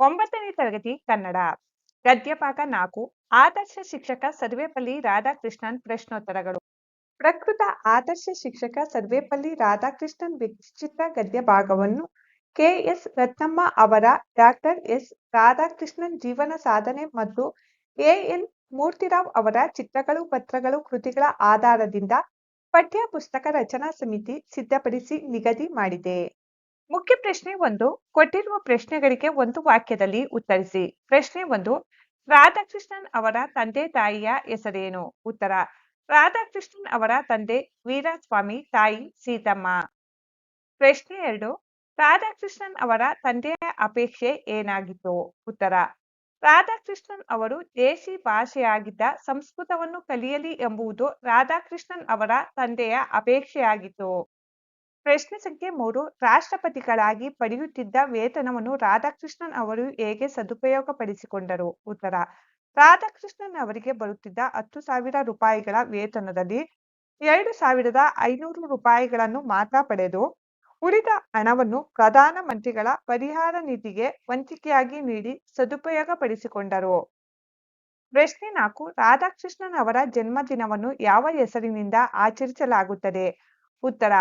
ಒಂಬತ್ತನೇ ತರಗತಿ ಕನ್ನಡ. ಗದ್ಯಭಾಗ ನಾಲ್ಕು, ಆದರ್ಶ ಶಿಕ್ಷಕ ಸರ್ವೇಪಲ್ಲಿ ರಾಧಾಕೃಷ್ಣನ್ ಪ್ರಶ್ನೋತ್ತರಗಳು. ಪ್ರಕೃತ ಆದರ್ಶ ಶಿಕ್ಷಕ ಸರ್ವೇಪಲ್ಲಿ ರಾಧಾಕೃಷ್ಣನ್ ವಿಚಿತ್ರ ಗದ್ಯ ಭಾಗವನ್ನು ಕೆ. ಎಸ್. ರತ್ನಮ್ಮ ಅವರ ಡಾಕ್ಟರ್ ಎಸ್. ರಾಧಾಕೃಷ್ಣನ್ ಜೀವನ ಸಾಧನೆ ಮತ್ತು ಎನ್. ಮೂರ್ತಿರಾವ್ ಅವರ ಚಿತ್ರಗಳು, ಪತ್ರಗಳು, ಕೃತಿಗಳ ಆಧಾರದಿಂದ ಪಠ್ಯ ಪುಸ್ತಕ ರಚನಾ ಸಮಿತಿ ಸಿದ್ಧಪಡಿಸಿ ನಿಗದಿ ಮಾಡಿದೆ. ಮುಖ್ಯ ಪ್ರಶ್ನೆ ಒಂದು, ಕೊಟ್ಟಿರುವ ಪ್ರಶ್ನೆಗಳಿಗೆ ಒಂದು ವಾಕ್ಯದಲ್ಲಿ ಉತ್ತರಿಸಿ. ಪ್ರಶ್ನೆ ಒಂದು, ರಾಧಾಕೃಷ್ಣನ್ ಅವರ ತಂದೆ ತಾಯಿಯ ಹೆಸರೇನು? ಉತ್ತರ, ರಾಧಾಕೃಷ್ಣನ್ ಅವರ ತಂದೆ ವೀರಸ್ವಾಮಿ ತಾಯಿ ಸೀತಮ್ಮ. ಪ್ರಶ್ನೆ ಎರಡು, ರಾಧಾಕೃಷ್ಣನ್ ಅವರ ತಂದೆಯ ಅಪೇಕ್ಷೆ ಏನಾಗಿತ್ತು? ಉತ್ತರ, ರಾಧಾಕೃಷ್ಣನ್ ಅವರು ದೇಶಿ ಭಾಷೆಯಾಗಿದ್ದ ಸಂಸ್ಕೃತವನ್ನು ಕಲಿಯಲಿ ಎಂಬುದು ರಾಧಾಕೃಷ್ಣನ್ ಅವರ ತಂದೆಯ ಅಪೇಕ್ಷೆಯಾಗಿತ್ತು. ಪ್ರಶ್ನೆ ಸಂಖ್ಯೆ ಮೂರು, ರಾಷ್ಟ್ರಪತಿಗಳಾಗಿ ಪಡೆಯುತ್ತಿದ್ದ ವೇತನವನ್ನು ರಾಧಾಕೃಷ್ಣನ್ ಅವರು ಹೇಗೆ ಸದುಪಯೋಗಪಡಿಸಿಕೊಂಡರು? ಉತ್ತರ, ರಾಧಾಕೃಷ್ಣನ್ ಅವರಿಗೆ ಬರುತ್ತಿದ್ದ ಹತ್ತು ಸಾವಿರ ರೂಪಾಯಿಗಳ ವೇತನದಲ್ಲಿ ಎರಡು ಸಾವಿರದ ಐನೂರು ರೂಪಾಯಿಗಳನ್ನು ಮಾತ್ರ ಪಡೆದು, ಉಳಿದ ಹಣವನ್ನು ಪ್ರಧಾನ ಮಂತ್ರಿಗಳ ಪರಿಹಾರ ನಿಧಿಗೆ ವಂತಿಕೆಯಾಗಿ ನೀಡಿ ಸದುಪಯೋಗಪಡಿಸಿಕೊಂಡರು. ಪ್ರಶ್ನೆ ನಾಲ್ಕು, ರಾಧಾಕೃಷ್ಣನ್ ಅವರ ಜನ್ಮದಿನವನ್ನು ಯಾವ ಹೆಸರಿನಿಂದ ಆಚರಿಸಲಾಗುತ್ತದೆ? ಉತ್ತರ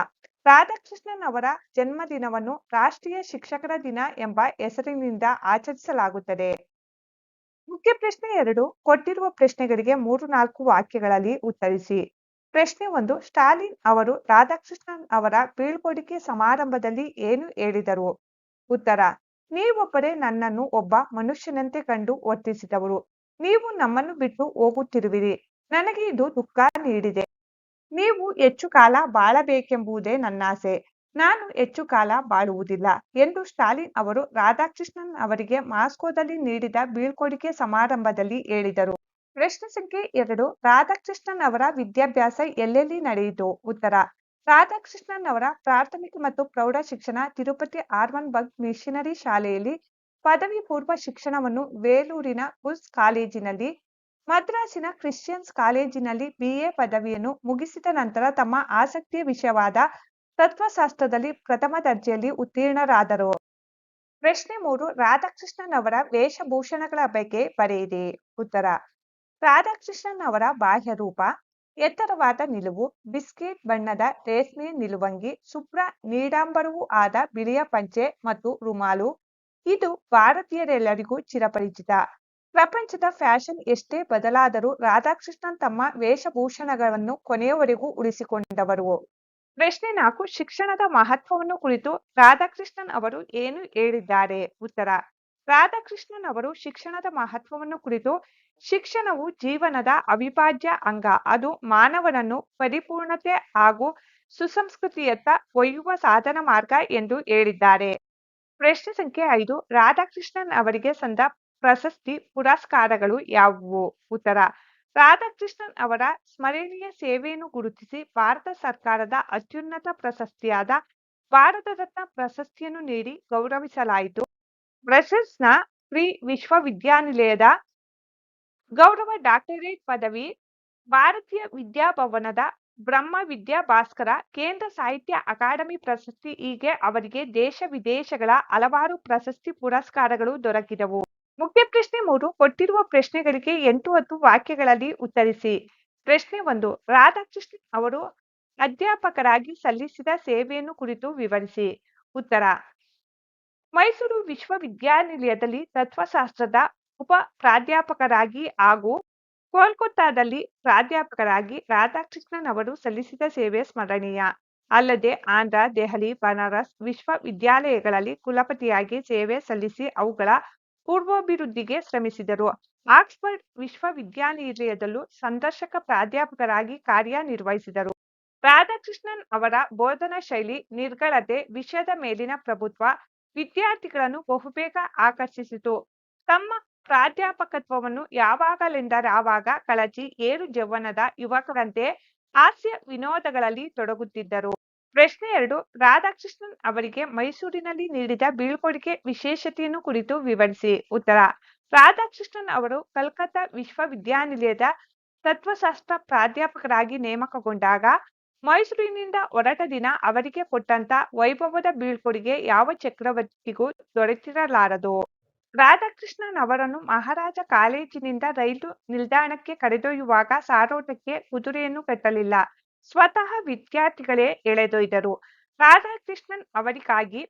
ರಾಧಾಕೃಷ್ಣನ್ ಅವರ ಜನ್ಮದಿನವನ್ನು ರಾಷ್ಟ್ರೀಯ ಶಿಕ್ಷಕರ ದಿನ ಎಂಬ ಹೆಸರಿನಿಂದ ಆಚರಿಸಲಾಗುತ್ತದೆ. ಮುಖ್ಯ ಪ್ರಶ್ನೆ ಎರಡು, ಕೊಟ್ಟಿರುವ ಪ್ರಶ್ನೆಗಳಿಗೆ ಮೂರು ನಾಲ್ಕು ವಾಕ್ಯಗಳಲ್ಲಿ ಉತ್ತರಿಸಿ. ಪ್ರಶ್ನೆ ಒಂದು, ಸ್ಟಾಲಿನ್ ಅವರು ರಾಧಾಕೃಷ್ಣನ್ ಅವರ ಬೀಳ್ಕೊಡುಗೆ ಸಮಾರಂಭದಲ್ಲಿ ಏನು ಹೇಳಿದರು? ಉತ್ತರ, ನೀವೊಬ್ಬರೇ ನನ್ನನ್ನು ಒಬ್ಬ ಮನುಷ್ಯನಂತೆ ಕಂಡು ವರ್ತಿಸಿದವರು. ನೀವು ನಮ್ಮನ್ನು ಬಿಟ್ಟು ಹೋಗುತ್ತಿರುವಿರಿ. ನನಗೆ ಇದು ದುಃಖ ನೀಡಿದೆ. ನೀವು ಹೆಚ್ಚು ಕಾಲ ಬಾಳಬೇಕೆಂಬುದೇ ನನ್ನಾಸೆ ನಾನು ಹೆಚ್ಚು ಕಾಲ ಬಾಳುವುದಿಲ್ಲ ಎಂದು ಸ್ಟಾಲಿನ್ ಅವರು ರಾಧಾಕೃಷ್ಣನ್ ಅವರಿಗೆ ಮಾಸ್ಕೋದಲ್ಲಿ ನೀಡಿದ ಬೀಳ್ಕೊಡುಗೆ ಸಮಾರಂಭದಲ್ಲಿ ಹೇಳಿದರು. ಪ್ರಶ್ನೆ ಸಂಖ್ಯೆ ಎರಡು, ರಾಧಾಕೃಷ್ಣನ್ ಅವರ ವಿದ್ಯಾಭ್ಯಾಸ ಎಲ್ಲೆಲ್ಲಿ ನಡೆಯಿತು? ಉತ್ತರ, ರಾಧಾಕೃಷ್ಣನ್ ಅವರ ಪ್ರಾಥಮಿಕ ಮತ್ತು ಪ್ರೌಢ ಶಿಕ್ಷಣ ತಿರುಪತಿ ಆರ್ವನ್ ಬಗ್ ಮಿಷನರಿ ಶಾಲೆಯಲ್ಲಿ ಪದವಿ ಪೂರ್ವ ಶಿಕ್ಷಣವನ್ನು ವೇಲೂರಿನ ಬುಸ್ ಕಾಲೇಜಿನಲ್ಲಿ ಮದ್ರಾಸಿನ ಕ್ರಿಶ್ಚಿಯನ್ಸ್ ಕಾಲೇಜಿನಲ್ಲಿ ಬಿಎ ಪದವಿಯನ್ನು ಮುಗಿಸಿದ ನಂತರ ತಮ್ಮ ಆಸಕ್ತಿಯ ವಿಷಯವಾದ ತತ್ವಶಾಸ್ತ್ರದಲ್ಲಿ ಪ್ರಥಮ ದರ್ಜೆಯಲ್ಲಿ ಉತ್ತೀರ್ಣರಾದರು. ಪ್ರಶ್ನೆ ಮೂರು ರಾಧಾಕೃಷ್ಣನ್ ಅವರ ವೇಷಭೂಷಣಗಳ ಬಗ್ಗೆ ಬರೆಯಿರಿ. ಉತ್ತರ ರಾಧಾಕೃಷ್ಣನ್ ಅವರ ಬಾಹ್ಯ ರೂಪ, ಎತ್ತರವಾದ ನಿಲುವು, ಬಿಸ್ಕೆಟ್ ಬಣ್ಣದ ರೇಷ್ಮೆ ನಿಲುವಂಗಿ, ಶುಭ್ರ ನೀಡಾಂಬರವೂ ಆದ ಬಿಳಿಯ ಪಂಚೆ ಮತ್ತು ರುಮಾಲು. ಇದು ಭಾರತೀಯರೆಲ್ಲರಿಗೂ ಚಿರಪರಿಚಿತ. ಪ್ರಪಂಚದ ಫ್ಯಾಷನ್ ಎಷ್ಟೇ ಬದಲಾದರೂ ರಾಧಾಕೃಷ್ಣನ್ ತಮ್ಮ ವೇಷಭೂಷಣಗಳನ್ನು ಕೊನೆಯವರೆಗೂ ಉಳಿಸಿಕೊಂಡವರು. ಪ್ರಶ್ನೆ ನಾಲ್ಕು, ಶಿಕ್ಷಣದ ಮಹತ್ವವನ್ನು ಕುರಿತು ರಾಧಾಕೃಷ್ಣನ್ ಅವರು ಏನು ಹೇಳಿದ್ದಾರೆ? ಉತ್ತರ, ರಾಧಾಕೃಷ್ಣನ್ ಅವರು ಶಿಕ್ಷಣದ ಮಹತ್ವವನ್ನು ಕುರಿತು ಶಿಕ್ಷಣವು ಜೀವನದ ಅವಿಭಾಜ್ಯ ಅಂಗ. ಅದು ಮಾನವನನ್ನು ಪರಿಪೂರ್ಣತೆ ಹಾಗೂ ಸುಸಂಸ್ಕೃತಿಯತ್ತ ಒಯ್ಯುವ ಸಾಧನ ಮಾರ್ಗ ಎಂದು ಹೇಳಿದ್ದಾರೆ. ಪ್ರಶ್ನೆ ಸಂಖ್ಯೆ ಐದು, ರಾಧಾಕೃಷ್ಣನ್ ಅವರಿಗೆ ಸಂದ ಪ್ರಶಸ್ತಿ ಪುರಸ್ಕಾರಗಳು ಯಾವುವು? ಉತ್ತರ, ರಾಧಾಕೃಷ್ಣನ್ ಅವರ ಸ್ಮರಣೀಯ ಸೇವೆಯನ್ನು ಗುರುತಿಸಿ ಭಾರತ ಸರ್ಕಾರದ ಅತ್ಯುನ್ನತ ಪ್ರಶಸ್ತಿಯಾದ ಭಾರತ ರತ್ನ ಪ್ರಶಸ್ತಿಯನ್ನು ನೀಡಿ ಗೌರವಿಸಲಾಯಿತು. ಬ್ರಸೆಲ್ಸ್ನ ಫ್ರೀ ವಿಶ್ವವಿದ್ಯಾನಿಲಯದ ಗೌರವ ಡಾಕ್ಟರೇಟ್ ಪದವಿ, ಭಾರತೀಯ ವಿದ್ಯಾಭವನದ ಬ್ರಹ್ಮ ವಿದ್ಯಾ ಭಾಸ್ಕರ, ಕೇಂದ್ರ ಸಾಹಿತ್ಯ ಅಕಾಡೆಮಿ ಪ್ರಶಸ್ತಿ ಹೀಗೆ ಅವರಿಗೆ ದೇಶ ವಿದೇಶಗಳ ಹಲವಾರು ಪ್ರಶಸ್ತಿ ಪುರಸ್ಕಾರಗಳು ದೊರಕಿದವು. ಮುಖ್ಯ ಪ್ರಶ್ನೆ ಮೂರು, ಕೊಟ್ಟಿರುವ ಪ್ರಶ್ನೆಗಳಿಗೆ ಎಂಟು ಹತ್ತು ವಾಕ್ಯಗಳಲ್ಲಿ ಉತ್ತರಿಸಿ. ಪ್ರಶ್ನೆ ಒಂದು, ರಾಧಾಕೃಷ್ಣನ್ ಅವರು ಅಧ್ಯಾಪಕರಾಗಿ ಸಲ್ಲಿಸಿದ ಸೇವೆಯನ್ನು ಕುರಿತು ವಿವರಿಸಿ. ಉತ್ತರ, ಮೈಸೂರು ವಿಶ್ವವಿದ್ಯಾನಿಲಯದಲ್ಲಿ ತತ್ವಶಾಸ್ತ್ರದ ಉಪ ಪ್ರಾಧ್ಯಾಪಕರಾಗಿ ಹಾಗೂ ಕೋಲ್ಕತ್ತಾದಲ್ಲಿ ಪ್ರಾಧ್ಯಾಪಕರಾಗಿ ರಾಧಾಕೃಷ್ಣನ್ ಅವರು ಸಲ್ಲಿಸಿದ ಸೇವೆ ಸ್ಮರಣೀಯ. ಅಲ್ಲದೆ ಆಂಧ್ರ, ದೆಹಲಿ, ಬನಾರಸ್ ವಿಶ್ವವಿದ್ಯಾಲಯಗಳಲ್ಲಿ ಕುಲಪತಿಯಾಗಿ ಸೇವೆ ಸಲ್ಲಿಸಿ ಅವುಗಳ ಪೂರ್ವಾಭಿವೃದ್ಧಿಗೆ ಶ್ರಮಿಸಿದರು. ಆಕ್ಸ್ಫರ್ಡ್ ವಿಶ್ವವಿದ್ಯಾನಿಲಯದಲ್ಲೂ ಸಂದರ್ಶಕ ಪ್ರಾಧ್ಯಾಪಕರಾಗಿ ಕಾರ್ಯನಿರ್ವಹಿಸಿದರು. ರಾಧಾಕೃಷ್ಣನ್ ಅವರ ಬೋಧನಾ ಶೈಲಿ, ನಿರ್ಗಳತೆ, ವಿಷಯದ ಮೇಲಿನ ಪ್ರಭುತ್ವ ವಿದ್ಯಾರ್ಥಿಗಳನ್ನು ಬಹುಬೇಗ ಆಕರ್ಷಿಸಿತು. ತಮ್ಮ ಪ್ರಾಧ್ಯಾಪಕತ್ವವನ್ನು ಯಾವಾಗಲೆಂದರಾವಾಗ ಕಳಚಿ ಏರು ಜೌವನದ ಯುವಕರಂತೆ ಹಾಸ್ಯ ವಿನೋದಗಳಲ್ಲಿ ತೊಡಗುತ್ತಿದ್ದರು. ಪ್ರಶ್ನೆ ಎರಡು, ರಾಧಾಕೃಷ್ಣನ್ ಅವರಿಗೆ ಮೈಸೂರಿನಲ್ಲಿ ನೀಡಿದ ಬೀಳ್ಕೊಡುಗೆ ವಿಶೇಷತೆಯನ್ನು ಕುರಿತು ವಿವರಿಸಿ. ಉತ್ತರ, ರಾಧಾಕೃಷ್ಣನ್ ಅವರು ಕಲ್ಕತ್ತಾ ವಿಶ್ವವಿದ್ಯಾನಿಲಯದ ತತ್ವಶಾಸ್ತ್ರ ಪ್ರಾಧ್ಯಾಪಕರಾಗಿ ನೇಮಕಗೊಂಡಾಗ, ಮೈಸೂರಿನಿಂದ ಹೊರಟ ದಿನ ಅವರಿಗೆ ಕೊಟ್ಟಂತ ವೈಭವದ ಬೀಳ್ಕೊಡುಗೆ ಯಾವ ಚಕ್ರವರ್ತಿಗೂ ದೊರೆತಿರಲಾರದು? ರಾಧಾಕೃಷ್ಣನ್ ಅವರನ್ನು ಮಹಾರಾಜ ಕಾಲೇಜಿನಿಂದ ರೈಲು ನಿಲ್ದಾಣಕ್ಕೆ ಕರೆದೊಯ್ಯುವಾಗ ಸಾರೋಟಕ್ಕೆ ಕುದುರೆಯನ್ನು ಕಟ್ಟಲಿಲ್ಲ. ಸ್ವತಃ ವಿದ್ಯಾರ್ಥಿಗಳೇ ಎಳೆದೊಯ್ದರು. ರಾಧಾಕೃಷ್ಣನ್ ಅವರಿಗಾಗಿ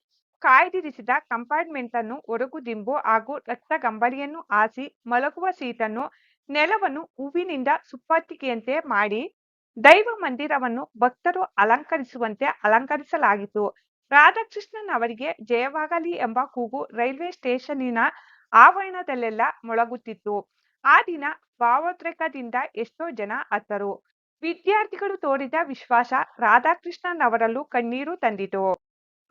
ಕಾಯ್ದಿರಿಸಿದ ಕಂಪಾರ್ಟ್ಮೆಂಟ್ ಅನ್ನು ಒರಗು ದಿಂಬು ಹಾಗೂ ರಕ್ತಗಂಬಳಿಯನ್ನು ಹಾಸಿ ಮಲಗುವ ಸೀಟನ್ನು ನೆಲವನ್ನು ಹೂವಿನಿಂದ ಸುಪ್ಪತ್ತಿಗೆಯಂತೆ ಮಾಡಿ ದೈವ ಮಂದಿರವನ್ನು ಭಕ್ತರು ಅಲಂಕರಿಸುವಂತೆ ಅಲಂಕರಿಸಲಾಗಿತ್ತು. ರಾಧಾಕೃಷ್ಣನ್ ಅವರಿಗೆ ಜಯವಾಗಲಿ ಎಂಬ ಕೂಗು ರೈಲ್ವೆ ಸ್ಟೇಷನ್ನಿನ ಆವರಣದಲ್ಲೆಲ್ಲ ಮೊಳಗುತ್ತಿತ್ತು. ಆ ದಿನ ಭಾವೋದ್ರೇಕದಿಂದ ಎಷ್ಟೋ ಜನ ಅತ್ತರು. ವಿದ್ಯಾರ್ಥಿಗಳು ತೋರಿದ ವಿಶ್ವಾಸ ರಾಧಾಕೃಷ್ಣನ್ ಅವರಲ್ಲೂ ಕಣ್ಣೀರು ತಂದಿತು.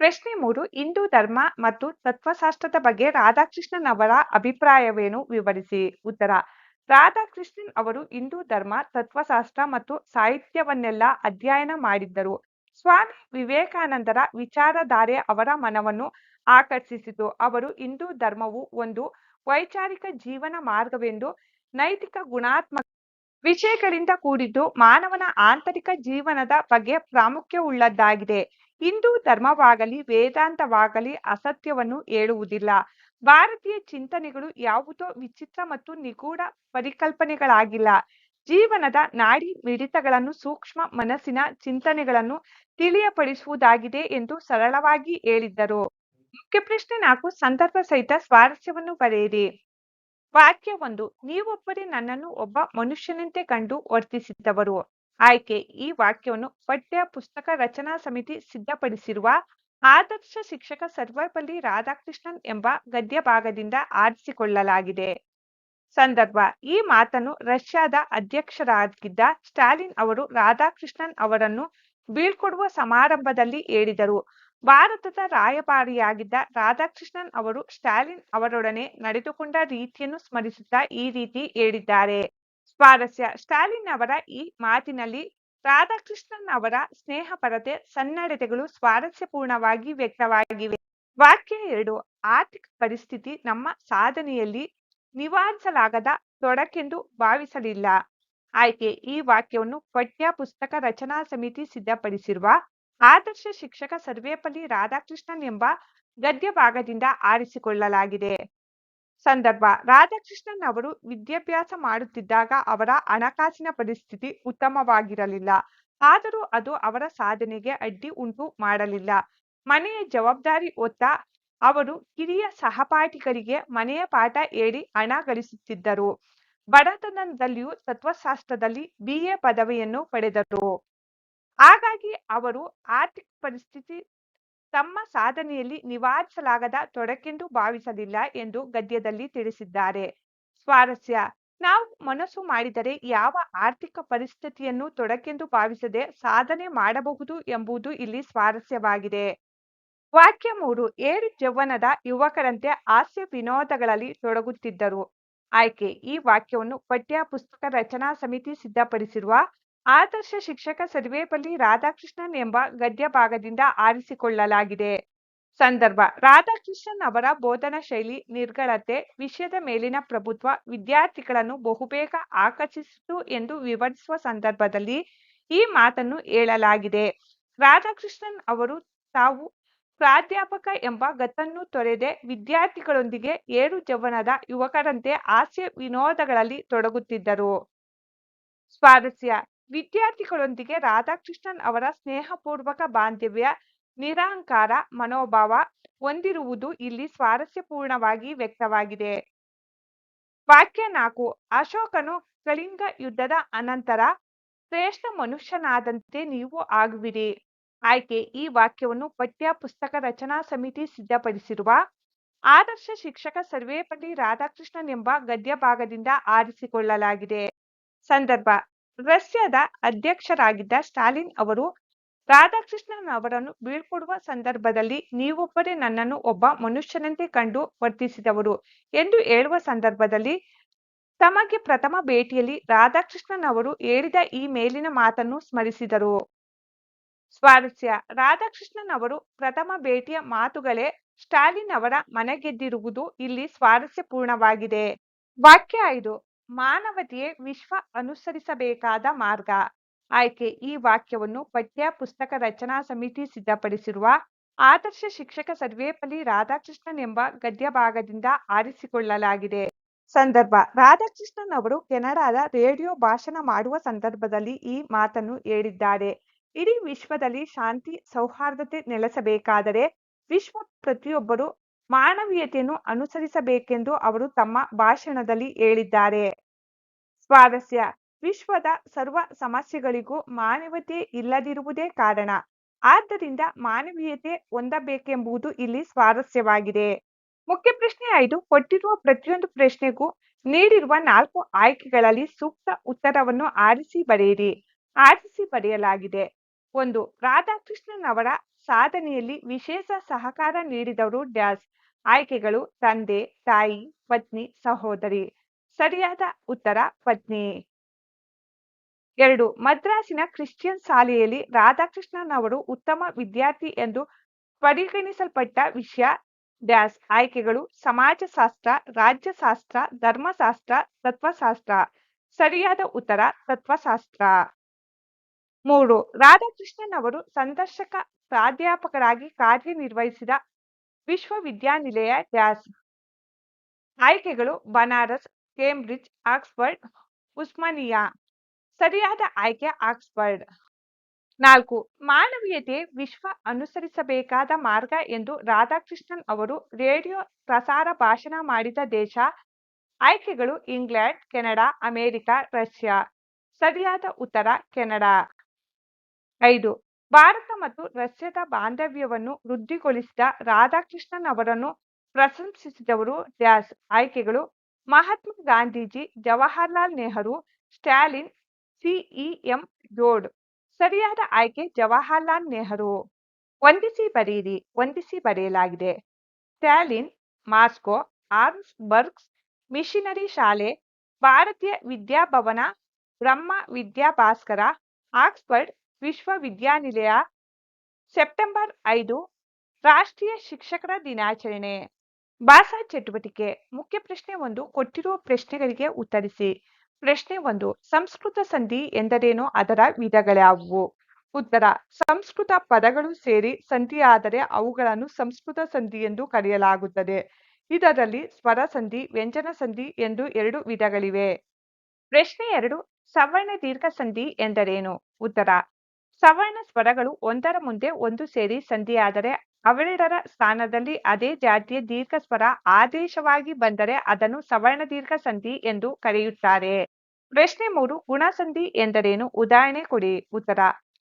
ಪ್ರಶ್ನೆ ಮೂರು, ಹಿಂದೂ ಧರ್ಮ ಮತ್ತು ತತ್ವಶಾಸ್ತ್ರದ ಬಗ್ಗೆ ರಾಧಾಕೃಷ್ಣನ್ ಅವರ ಅಭಿಪ್ರಾಯವೇನು? ವಿವರಿಸಿ. ಉತ್ತರ, ರಾಧಾಕೃಷ್ಣನ್ ಅವರು ಹಿಂದೂ ಧರ್ಮ, ತತ್ವಶಾಸ್ತ್ರ ಮತ್ತು ಸಾಹಿತ್ಯವನ್ನೆಲ್ಲ ಅಧ್ಯಯನ ಮಾಡಿದ್ದರು. ಸ್ವಾಮಿ ವಿವೇಕಾನಂದರ ವಿಚಾರಧಾರೆ ಅವರ ಮನವನ್ನು ಆಕರ್ಷಿಸಿತು. ಅವರು ಹಿಂದೂ ಧರ್ಮವು ಒಂದು ವೈಚಾರಿಕ ಜೀವನ ಮಾರ್ಗವೆಂದು ನೈತಿಕ ಗುಣಾತ್ಮಕ ವಿಷಯಗಳಿಂದ ಕೂಡಿದ್ದು ಮಾನವನ ಆಂತರಿಕ ಜೀವನದ ಬಗ್ಗೆ ಪ್ರಾಮುಖ್ಯವುಳ್ಳದ್ದಾಗಿದೆ. ಹಿಂದೂ ಧರ್ಮವಾಗಲಿ, ವೇದಾಂತವಾಗಲಿ ಅಸತ್ಯವನ್ನು ಹೇಳುವುದಿಲ್ಲ. ಭಾರತೀಯ ಚಿಂತನೆಗಳು ಯಾವುದೋ ವಿಚಿತ್ರ ಮತ್ತು ನಿಗೂಢ ಪರಿಕಲ್ಪನೆಗಳಾಗಿಲ್ಲ. ಜೀವನದ ನಾಡಿ ಮಿಡಿತಗಳನ್ನು ಸೂಕ್ಷ್ಮ ಮನಸ್ಸಿನ ಚಿಂತನೆಗಳನ್ನು ತಿಳಿಯಪಡಿಸುವುದಾಗಿದೆ ಎಂದು ಸರಳವಾಗಿ ಹೇಳಿದ್ದರು. ಮುಖ್ಯ ಪ್ರಶ್ನೆ ನಾಲ್ಕು, ಸಂದರ್ಭ ಸಹಿತ ಸ್ವಾರಸ್ಯವನ್ನು ಬರೆಯಿರಿ. ವಾಕ್ಯ ಒಂದು, ನೀವೊಬ್ಬರೇ ನನ್ನನ್ನು ಒಬ್ಬ ಮನುಷ್ಯನಂತೆ ಕಂಡು ವರ್ತಿಸಿದ್ದವರು ಆಯ್ಕೆ, ಈ ವಾಕ್ಯವನ್ನು ಪಠ್ಯ, ಪುಸ್ತಕ, ರಚನಾ ಸಮಿತಿ ಸಿದ್ಧಪಡಿಸಿರುವ ಆದರ್ಶ ಶಿಕ್ಷಕ ಸರ್ವಪಲ್ಲಿ ರಾಧಾಕೃಷ್ಣನ್ ಎಂಬ ಗದ್ಯ ಭಾಗದಿಂದ ಆರಿಸಿಕೊಳ್ಳಲಾಗಿದೆ. ಸಂದರ್ಭ, ಈ ಮಾತನ್ನು ರಷ್ಯಾದ ಅಧ್ಯಕ್ಷರಾಗಿದ್ದ ಸ್ಟಾಲಿನ್ ಅವರು ರಾಧಾಕೃಷ್ಣನ್ ಅವರನ್ನು ಬೀಳ್ಕೊಡುವ ಸಮಾರಂಭದಲ್ಲಿ ಹೇಳಿದರು. ಭಾರತದ ರಾಯಭಾರಿಯಾಗಿದ್ದ ರಾಧಾಕೃಷ್ಣನ್ ಅವರು ಸ್ಟಾಲಿನ್ ಅವರೊಡನೆ ನಡೆದುಕೊಂಡ ರೀತಿಯನ್ನು ಸ್ಮರಿಸುತ್ತಾ ಈ ರೀತಿ ಹೇಳಿದ್ದಾರೆ. ಸ್ವಾರಸ್ಯ, ಸ್ಟಾಲಿನ್ ಅವರ ಈ ಮಾತಿನಲ್ಲಿ ರಾಧಾಕೃಷ್ಣನ್ ಅವರ ಸ್ನೇಹಪರತೆ, ಸನ್ನಡತೆಗಳು ಸ್ವಾರಸ್ಯಪೂರ್ಣವಾಗಿ ವ್ಯಕ್ತವಾಗಿವೆ. ವಾಕ್ಯ ಎರಡು, ಆರ್ಥಿಕ ಪರಿಸ್ಥಿತಿ ನಮ್ಮ ಸಾಧನೆಯಲ್ಲಿ ನಿವಾರಿಸಲಾಗದ ತೊಡಕೆಂದು ಭಾವಿಸಲಿಲ್ಲ. ಆಯ್ಕೆ, ಈ ವಾಕ್ಯವನ್ನು ಪಠ್ಯ ಪುಸ್ತಕ ರಚನಾ ಸಮಿತಿ ಸಿದ್ಧಪಡಿಸಿರುವ ಆದರ್ಶ ಶಿಕ್ಷಕ ಸರ್ವೇಪಲ್ಲಿ ರಾಧಾಕೃಷ್ಣನ್ ಎಂಬ ಗದ್ಯ ಭಾಗದಿಂದ ಆರಿಸಿಕೊಳ್ಳಲಾಗಿದೆ. ಸಂದರ್ಭ, ರಾಧಾಕೃಷ್ಣನ್ ಅವರು ವಿದ್ಯಾಭ್ಯಾಸ ಮಾಡುತ್ತಿದ್ದಾಗ ಅವರ ಹಣಕಾಸಿನ ಪರಿಸ್ಥಿತಿ ಉತ್ತಮವಾಗಿರಲಿಲ್ಲ. ಆದರೂ ಅದು ಅವರ ಸಾಧನೆಗೆ ಅಡ್ಡಿ ಉಂಟು ಮಾಡಲಿಲ್ಲ. ಮನೆಯ ಜವಾಬ್ದಾರಿ ಒತ್ತ ಅವರು ಕಿರಿಯ ಸಹಪಾಠಿಗಳಿಗೆ ಮನೆಯ ಪಾಠ ಹೇಳಿ ಹಣ ಗಳಿಸುತ್ತಿದ್ದರು. ಬಡತನದಲ್ಲಿಯೂ ತತ್ವಶಾಸ್ತ್ರದಲ್ಲಿ ಬಿಎ ಪದವಿಯನ್ನು ಪಡೆದರು. ಹಾಗಾಗಿ ಅವರು ಆರ್ಥಿಕ ಪರಿಸ್ಥಿತಿ ತಮ್ಮ ಸಾಧನೆಯಲ್ಲಿ ನಿವಾರಿಸಲಾಗದ ತೊಡಕೆಂದು ಭಾವಿಸಲಿಲ್ಲ ಎಂದು ಗದ್ಯದಲ್ಲಿ ತಿಳಿಸಿದ್ದಾರೆ. ಸ್ವಾರಸ್ಯ, ನಾವು ಮನಸ್ಸು ಮಾಡಿದರೆ ಯಾವ ಆರ್ಥಿಕ ಪರಿಸ್ಥಿತಿಯನ್ನು ತೊಡಕೆಂದು ಭಾವಿಸದೆ ಸಾಧನೆ ಮಾಡಬಹುದು ಎಂಬುದು ಇಲ್ಲಿ ಸ್ವಾರಸ್ಯವಾಗಿದೆ. ವಾಕ್ಯ ಮೂರು, ಏಳು ಯೌವನದ ಯುವಕರಂತೆ ಹಾಸ್ಯ ವಿನೋದಗಳಲ್ಲಿ ತೊಡಗುತ್ತಿದ್ದರು. ಆಯ್ಕೆ, ಈ ವಾಕ್ಯವನ್ನು ಪಠ್ಯ ಪುಸ್ತಕ ರಚನಾ ಸಮಿತಿ ಸಿದ್ಧಪಡಿಸಿರುವ ಆದರ್ಶ ಶಿಕ್ಷಕ ಸರ್ವೇಪಲ್ಲಿ ರಾಧಾಕೃಷ್ಣನ್ ಎಂಬ ಗದ್ಯ ಭಾಗದಿಂದ ಆರಿಸಿಕೊಳ್ಳಲಾಗಿದೆ. ಸಂದರ್ಭ, ರಾಧಾಕೃಷ್ಣನ್ ಅವರ ಬೋಧನಾ ಶೈಲಿ ನಿರ್ಗಳತೆ, ವಿಷಯದ ಮೇಲಿನ ಪ್ರಭುತ್ವ, ವಿದ್ಯಾರ್ಥಿಗಳನ್ನು ಬಹುಬೇಗ ಆಕರ್ಷಿಸಿತು ಎಂದು ವಿವರಿಸುವ ಸಂದರ್ಭದಲ್ಲಿ ಈ ಮಾತನ್ನು ಹೇಳಲಾಗಿದೆ. ರಾಧಾಕೃಷ್ಣನ್ ಅವರು, ತಾವು ಪ್ರಾಧ್ಯಾಪಕ ಎಂಬ ಗತನ್ನು ತೊರೆದೆ ವಿದ್ಯಾರ್ಥಿಗಳೊಂದಿಗೆ ಏಳು ಜವನದ ಯುವಕರಂತೆ ಹಾಸ್ಯ ವಿನೋದಗಳಲ್ಲಿ ತೊಡಗುತ್ತಿದ್ದರು. ಸ್ವಾರಸ್ಯ ವಿದ್ಯಾರ್ಥಿಗಳೊಂದಿಗೆ ರಾಧಾಕೃಷ್ಣನ್ ಅವರ ಸ್ನೇಹಪೂರ್ವಕ ಬಾಂಧವ್ಯ ನಿರಹಂಕಾರ ಮನೋಭಾವ ಹೊಂದಿರುವುದು ಇಲ್ಲಿ ಸ್ವಾರಸ್ಯಪೂರ್ಣವಾಗಿ ವ್ಯಕ್ತವಾಗಿದೆ. ವಾಕ್ಯ ನಾಲ್ಕು, ಅಶೋಕನು ಕಳಿಂಗ ಯುದ್ಧದ ಅನಂತರ ಶ್ರೇಷ್ಠ ಮನುಷ್ಯನಾದಂತೆ ನೀವು ಆಗುವಿರಿ. ಆಯ್ಕೆ, ಈ ವಾಕ್ಯವನ್ನು ಪಠ್ಯ ಪುಸ್ತಕ ರಚನಾ ಸಮಿತಿ ಸಿದ್ಧಪಡಿಸಿರುವ ಆದರ್ಶ ಶಿಕ್ಷಕ ಸರ್ವೇಪಲ್ಲಿ ರಾಧಾಕೃಷ್ಣನ್ ಎಂಬ ಗದ್ಯ ಭಾಗದಿಂದ ಆರಿಸಿಕೊಳ್ಳಲಾಗಿದೆ. ಸಂದರ್ಭ ರಷ್ಯಾದ ಅಧ್ಯಕ್ಷರಾಗಿದ್ದ ಸ್ಟಾಲಿನ್ ಅವರು, ರಾಧಾಕೃಷ್ಣನ್ ಅವರನ್ನು ಬೀಳ್ಕೊಡುವ ಸಂದರ್ಭದಲ್ಲಿ ನೀವೊಬ್ಬರೇ ನನ್ನನ್ನು ಒಬ್ಬ ಮನುಷ್ಯನಂತೆ ಕಂಡು ವರ್ತಿಸಿದವರು ಎಂದು ಹೇಳುವ ಸಂದರ್ಭದಲ್ಲಿ ತಮಗೆ ಪ್ರಥಮ ಭೇಟಿಯಲ್ಲಿ ರಾಧಾಕೃಷ್ಣನ್ ಅವರು ಹೇಳಿದ ಈ ಮೇಲಿನ ಮಾತನ್ನು ಸ್ಮರಿಸಿದರು. ಸ್ವಾರಸ್ಯ, ರಾಧಾಕೃಷ್ಣನ್ ಅವರು ಪ್ರಥಮ ಭೇಟಿಯ ಮಾತುಗಳೇ ಸ್ಟಾಲಿನ್ ಅವರ ಮನೆಗೆದ್ದಿರುವುದು ಇಲ್ಲಿ ಸ್ವಾರಸ್ಯಪೂರ್ಣವಾಗಿದೆ. ವಾಕ್ಯ ಐದು ಮಾನವತೆಯೇ ವಿಶ್ವ ಅನುಸರಿಸಬೇಕಾದ ಮಾರ್ಗ. ಆಯ್ಕೆ ಈ ವಾಕ್ಯವನ್ನು ಪಠ್ಯ ಪುಸ್ತಕ ರಚನಾ ಸಮಿತಿ ಸಿದ್ಧಪಡಿಸಿರುವ ಆದರ್ಶ ಶಿಕ್ಷಕ ಸರ್ವೇಪಲ್ಲಿ ರಾಧಾಕೃಷ್ಣನ್ ಎಂಬ ಗದ್ಯ ಭಾಗದಿಂದ ಆರಿಸಿಕೊಳ್ಳಲಾಗಿದೆ. ಸಂದರ್ಭ, ರಾಧಾಕೃಷ್ಣನ್ ಅವರು ಕೆನಡಾದ ರೇಡಿಯೋ ಭಾಷಣ ಮಾಡುವ ಸಂದರ್ಭದಲ್ಲಿ ಈ ಮಾತನ್ನು ಹೇಳಿದ್ದಾರೆ. ಇಡೀ ವಿಶ್ವದಲ್ಲಿ ಶಾಂತಿ, ಸೌಹಾರ್ದತೆ ನೆಲೆಸಬೇಕಾದರೆ ವಿಶ್ವ ಪ್ರತಿಯೊಬ್ಬರು ಮಾನವೀಯತೆಯನ್ನು ಅನುಸರಿಸಬೇಕೆಂದು ಅವರು ತಮ್ಮ ಭಾಷಣದಲ್ಲಿ ಹೇಳಿದ್ದಾರೆ. ಸ್ವಾರಸ್ಯ. ವಿಶ್ವದ ಸರ್ವ ಸಮಸ್ಯೆಗಳಿಗೂ ಮಾನವೀಯತೆ ಇಲ್ಲದಿರುವುದೇ ಕಾರಣ. ಆದ್ದರಿಂದ ಮಾನವೀಯತೆ ಹೊಂದಬೇಕೆಂಬುದು ಇಲ್ಲಿ ಸ್ವಾರಸ್ಯವಾಗಿದೆ. ಮುಖ್ಯ ಪ್ರಶ್ನೆ ಐದು. ಕೊಟ್ಟಿರುವ ಪ್ರತಿಯೊಂದು ಪ್ರಶ್ನೆಗೂ ನೀಡಿರುವ ನಾಲ್ಕು ಆಯ್ಕೆಗಳಲ್ಲಿ ಸೂಕ್ತ ಉತ್ತರವನ್ನು ಆರಿಸಿ ಬರೆಯಿರಿ. ಆರಿಸಿ ಬರೆಯಲಾಗಿದೆ. ಒಂದು. ರಾಧಾಕೃಷ್ಣನ್ ಅವರ ಸಾಧನೆಯಲ್ಲಿ ವಿಶೇಷ ಸಹಕಾರ ನೀಡಿದವರು ಡ್ಯಾಸ್. ಆಯ್ಕೆಗಳು ತಂದೆ, ತಾಯಿ, ಪತ್ನಿ, ಸಹೋದರಿ. ಸರಿಯಾದ ಉತ್ತರ ಪತ್ನಿ. ಎರಡು, ಮದ್ರಾಸಿನ ಕ್ರಿಶ್ಚಿಯನ್ ಶಾಲೆಯಲ್ಲಿ ರಾಧಾಕೃಷ್ಣನ್ ಅವರು ಉತ್ತಮ ವಿದ್ಯಾರ್ಥಿ ಎಂದು ಪರಿಗಣಿಸಲ್ಪಟ್ಟ ವಿಷಯ ಡ್ಯಾಸ್. ಆಯ್ಕೆಗಳು ಸಮಾಜಶಾಸ್ತ್ರ, ರಾಜ್ಯಶಾಸ್ತ್ರ, ಧರ್ಮಶಾಸ್ತ್ರ, ತತ್ವಶಾಸ್ತ್ರ. ಸರಿಯಾದ ಉತ್ತರ ತತ್ವಶಾಸ್ತ್ರ. ಮೂರು, ರಾಧಾಕೃಷ್ಣನ್ ಅವರು ಸಂದರ್ಶಕ ಪ್ರಾಧ್ಯಾಪಕರಾಗಿ ಕಾರ್ಯನಿರ್ವಹಿಸಿದ ವಿಶ್ವವಿದ್ಯಾನಿಲಯ, ಡ್ಯಾಸ್ ಆಯ್ಕೆಗಳು ಬನಾರಸ್ ಕೇಂಬ್ರಿಡ್ಜ್ ಆಕ್ಸ್ಫರ್ಡ್, ಉಸ್ಮಾನಿಯಾ. ಸರಿಯಾದ ಆಯ್ಕೆ, ಆಕ್ಸ್ಫರ್ಡ್. ನಾಲ್ಕು, ಮಾನವೀಯತೆ ವಿಶ್ವ ಅನುಸರಿಸಬೇಕಾದ ಮಾರ್ಗ ಎಂದು ರಾಧಾಕೃಷ್ಣನ್ ಅವರು ರೇಡಿಯೋ ಪ್ರಸಾರ ಭಾಷಣ ಮಾಡಿದ ದೇಶ. ಆಯ್ಕೆಗಳು ಇಂಗ್ಲೆಂಡ್, ಕೆನಡಾ, ಅಮೆರಿಕ, ರಷ್ಯಾ. ಸರಿಯಾದ ಉತ್ತರ, ಕೆನಡಾ. ಐದು ಭಾರತ ಮತ್ತು ರಷ್ಯಾದ ಬಾಂಧವ್ಯವನ್ನು ವೃದ್ಧಿಗೊಳಿಸಿದ ರಾಧಾಕೃಷ್ಣನ್ ಅವರನ್ನು ಪ್ರಶಂಸಿಸಿದವರು ಡ್ಯಾಸ್. ಆಯ್ಕೆಗಳು, Mahatma Gandhiji, Jawaharlal Nehru, Stalin C E M Joad. ಸರಿಯಾದ ಆಯ್ಕೆ ಜವಾಹರ್ಲಾಲ್ ನೆಹರು. ವಂದಿಸಿ ಬರೆಯಿರಿ ವಂದಿಸಿ ಬರೆಯಲಾಗಿದೆ. ಸ್ಟಾಲಿನ್, ಮಾಸ್ಕೋ ಆರ್ಮ್ಸ್ಬರ್ಗ್ಸ್ ಮಿಷನರಿ ಶಾಲೆ, ಭಾರತೀಯ ವಿದ್ಯಾಭವನ, ಬ್ರಹ್ಮ ವಿದ್ಯಾಭಾಸ್ಕರ, ಆಕ್ಸ್ಫರ್ಡ್ ವಿಶ್ವವಿದ್ಯಾನಿಲಯ, ಸೆಪ್ಟೆಂಬರ್ ಐದು, ರಾಷ್ಟ್ರೀಯ ಶಿಕ್ಷಕರ ದಿನಾಚರಣೆ. ಭಾಷಾ ಚಟುವಟಿಕೆ, ಮುಖ್ಯ ಪ್ರಶ್ನೆ ಒಂದು, ಕೊಟ್ಟಿರುವ ಪ್ರಶ್ನೆಗಳಿಗೆ ಉತ್ತರಿಸಿ. ಪ್ರಶ್ನೆ ಒಂದು, ಸಂಸ್ಕೃತ ಸಂಧಿ ಎಂದರೇನು? ಅದರ ವಿಧಗಳ್ಯಾವುವು ಉತ್ತರ, ಸಂಸ್ಕೃತ ಪದಗಳು ಸೇರಿ ಸಂಧಿಯಾದರೆ ಅವುಗಳನ್ನು ಸಂಸ್ಕೃತ ಸಂಧಿ ಎಂದು ಕರೆಯಲಾಗುತ್ತದೆ. ಇದರಲ್ಲಿ ಸ್ವರ ಸಂಧಿ, ವ್ಯಂಜನ ಸಂಧಿ ಎಂದು ಎರಡು ವಿಧಗಳಿವೆ. ಪ್ರಶ್ನೆ ಎರಡು, ಸವರ್ಣ ದೀರ್ಘ ಸಂಧಿ ಎಂದರೇನು? ಉತ್ತರ ಸವರ್ಣ ಸ್ವರಗಳು ಒಂದರ ಮುಂದೆ ಒಂದು ಸೇರಿ ಸಂಧಿಯಾದರೆ ಅವೆರಡರ ಸ್ಥಾನದಲ್ಲಿ ಅದೇ ಜಾತಿಯ ದೀರ್ಘ ಸ್ವರ ಆದೇಶವಾಗಿ ಬಂದರೆ ಅದನ್ನು ಸವರ್ಣ ದೀರ್ಘ ಸಂಧಿ ಎಂದು ಕರೆಯುತ್ತಾರೆ. ಪ್ರಶ್ನೆ ಮೂರು ಗುಣಸಂಧಿ ಎಂದರೇನು? ಉದಾಹರಣೆ ಕೊಡಿ. ಉತ್ತರ,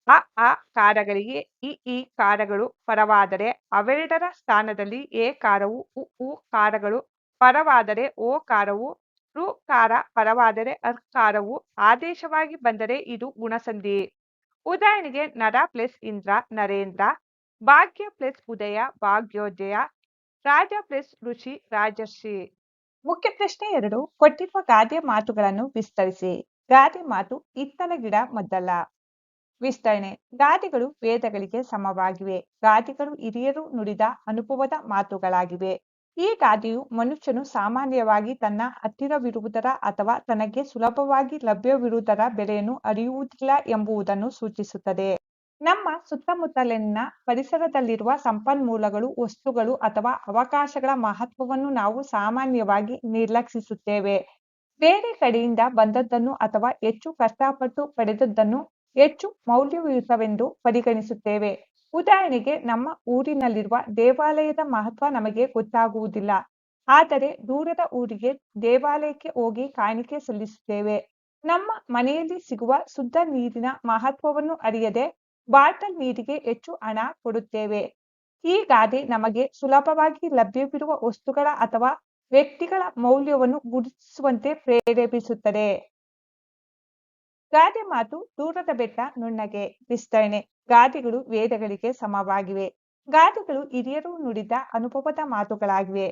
ಅ, ಆ ಕಾರಗಳಿಗೆ ಇ ಇ ಕಾರಗಳು ಪರವಾದರೆ ಅವೆರಡರ ಸ್ಥಾನದಲ್ಲಿ ಎ ಕಾರವು ಉ ಉ ಕಾರಗಳು ಪರವಾದರೆ ಓ ಕಾರವು ಋ ಕಾರ ಪರವಾದರೆ ಅರ್ಕಾರವು ಆದೇಶವಾಗಿ ಬಂದರೆ ಇದು ಗುಣಸಂಧಿ ಉದಾಹರಣೆಗೆ ನರ ಪ್ಲಸ್ ಇಂದ್ರ, ನರೇಂದ್ರ, ಭಾಗ್ಯ ಪ್ಲಸ್ ಉದಯ, ಭಾಗ್ಯೋದಯ, ರಾಜ ಪ್ಲಸ್ ಋಷಿ, ರಾಜರ್ಷಿ. ಮುಖ್ಯ ಪ್ರಶ್ನೆ ಎರಡು, ಕೊಟ್ಟಿರುವ ಗಾದೆ ಮಾತುಗಳನ್ನು ವಿಸ್ತರಿಸಿ. ಗಾದೆ ಮಾತು ಇತ್ತಲ ಗಿಡ ಮದ್ದಲ್ಲ. ವಿಸ್ತರಣೆ, ಗಾದೆಗಳು ವೇದಗಳಿಗೆ ಸಮವಾಗಿವೆ. ಗಾದೆಗಳು ಹಿರಿಯರು ನುಡಿದ ಅನುಭವದ ಮಾತುಗಳಾಗಿವೆ. ಈ ಗಾದೆಯು ಮನುಷ್ಯನು ಸಾಮಾನ್ಯವಾಗಿ ತನ್ನ ಹತ್ತಿರವಿರುವುದರ ಅಥವಾ ತನಗೆ ಸುಲಭವಾಗಿ ಲಭ್ಯವಿರುವುದರ ಬೆಲೆಯನ್ನು ಅರಿಯುವುದಿಲ್ಲ ಎಂಬುದನ್ನು ಸೂಚಿಸುತ್ತದೆ. ನಮ್ಮ ಸುತ್ತಮುತ್ತಲಿನ ಪರಿಸರದಲ್ಲಿರುವ ಸಂಪನ್ಮೂಲಗಳು, ವಸ್ತುಗಳು ಅಥವಾ ಅವಕಾಶಗಳ ಮಹತ್ವವನ್ನು ನಾವು ಸಾಮಾನ್ಯವಾಗಿ ನಿರ್ಲಕ್ಷಿಸುತ್ತೇವೆ. ಬೇರೆ ಕಡೆಯಿಂದ ಬಂದದ್ದನ್ನು ಅಥವಾ ಹೆಚ್ಚು ಕಷ್ಟಪಟ್ಟು ಪಡೆದದ್ದನ್ನು ಹೆಚ್ಚು ಮೌಲ್ಯಯುತವೆಂದು ಪರಿಗಣಿಸುತ್ತೇವೆ. ಉದಾಹರಣೆಗೆ ನಮ್ಮ ಊರಿನಲ್ಲಿರುವ ದೇವಾಲಯದ ಮಹತ್ವ ನಮಗೆ ಗೊತ್ತಾಗುವುದಿಲ್ಲ. ಆದರೆ ದೂರದ ಊರಿಗೆ ದೇವಾಲಯಕ್ಕೆ ಹೋಗಿ ಕಾಣಿಕೆ ಸಲ್ಲಿಸುತ್ತೇವೆ. ನಮ್ಮ ಮನೆಯಲ್ಲಿ ಸಿಗುವ ಶುದ್ಧ ನೀರಿನ ಮಹತ್ವವನ್ನು ಅರಿಯದೆ ಬಾಟಲ್ ನೀರಿಗೆ ಹೆಚ್ಚು ಹಣ ಕೊಡುತ್ತೇವೆ. ಈ ಗಾದೆ ನಮಗೆ ಸುಲಭವಾಗಿ ಲಭ್ಯವಿರುವ ವಸ್ತುಗಳ ಅಥವಾ ವ್ಯಕ್ತಿಗಳ ಮೌಲ್ಯವನ್ನು ಗುರುತಿಸುವಂತೆ ಪ್ರೇರೇಪಿಸುತ್ತದೆ. ಗಾದೆ ಮಾತು ದೂರದ ಬೆಟ್ಟ ನುಣ್ಣಗೆ ವಿಸ್ತರಣೆ ಗಾದೆಗಳು ವೇದಗಳಿಗೆ ಸಮವಾಗಿವೆ. ಗಾದೆಗಳು ಹಿರಿಯರು ನುಡಿದ ಅನುಭವದ ಮಾತುಗಳಾಗಿವೆ.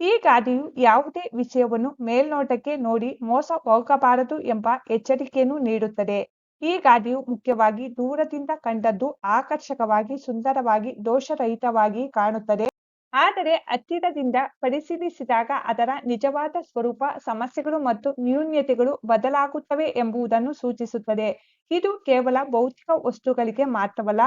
ಈ ಗಾದೆಯು ಯಾವುದೇ ವಿಷಯವನ್ನು ಮೇಲ್ನೋಟಕ್ಕೆ ನೋಡಿ ಮೋಸ ಹೋಗಬಾರದು ಎಂಬ ಎಚ್ಚರಿಕೆಯನ್ನು ನೀಡುತ್ತದೆ. ಈ ಗಾದೆಯು ಮುಖ್ಯವಾಗಿ ದೂರದಿಂದ ಕಂಡದ್ದು ಆಕರ್ಷಕವಾಗಿ ಸುಂದರವಾಗಿ ದೋಷರಹಿತವಾಗಿ ಕಾಣುತ್ತದೆ. ಆದರೆ ಹತ್ತಿರದಿಂದ ಪರಿಶೀಲಿಸಿದಾಗ ಅದರ ನಿಜವಾದ ಸ್ವರೂಪ, ಸಮಸ್ಯೆಗಳು ಮತ್ತು ನ್ಯೂನ್ಯತೆಗಳು ಬದಲಾಗುತ್ತವೆ ಎಂಬುದನ್ನು ಸೂಚಿಸುತ್ತದೆ. ಇದು ಕೇವಲ ಭೌತಿಕ ವಸ್ತುಗಳಿಗೆ ಮಾತ್ರವಲ್ಲ,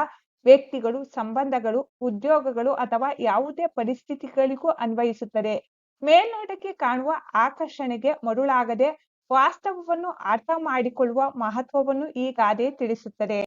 ವ್ಯಕ್ತಿಗಳು, ಸಂಬಂಧಗಳು, ಉದ್ಯೋಗಗಳು ಅಥವಾ ಯಾವುದೇ ಪರಿಸ್ಥಿತಿಗಳಿಗೂ ಅನ್ವಯಿಸುತ್ತದೆ. ಮೇಲ್ನೋಟಕ್ಕೆ ಕಾಣುವ ಆಕರ್ಷಣೆಗೆ ಮರುಳಾಗದೆ ವಾಸ್ತವವನ್ನು ಅರ್ಥ ಮಾಡಿಕೊಳ್ಳುವ ಮಹತ್ವವನ್ನು ಈ ಗಾದೆ ತಿಳಿಸುತ್ತದೆ.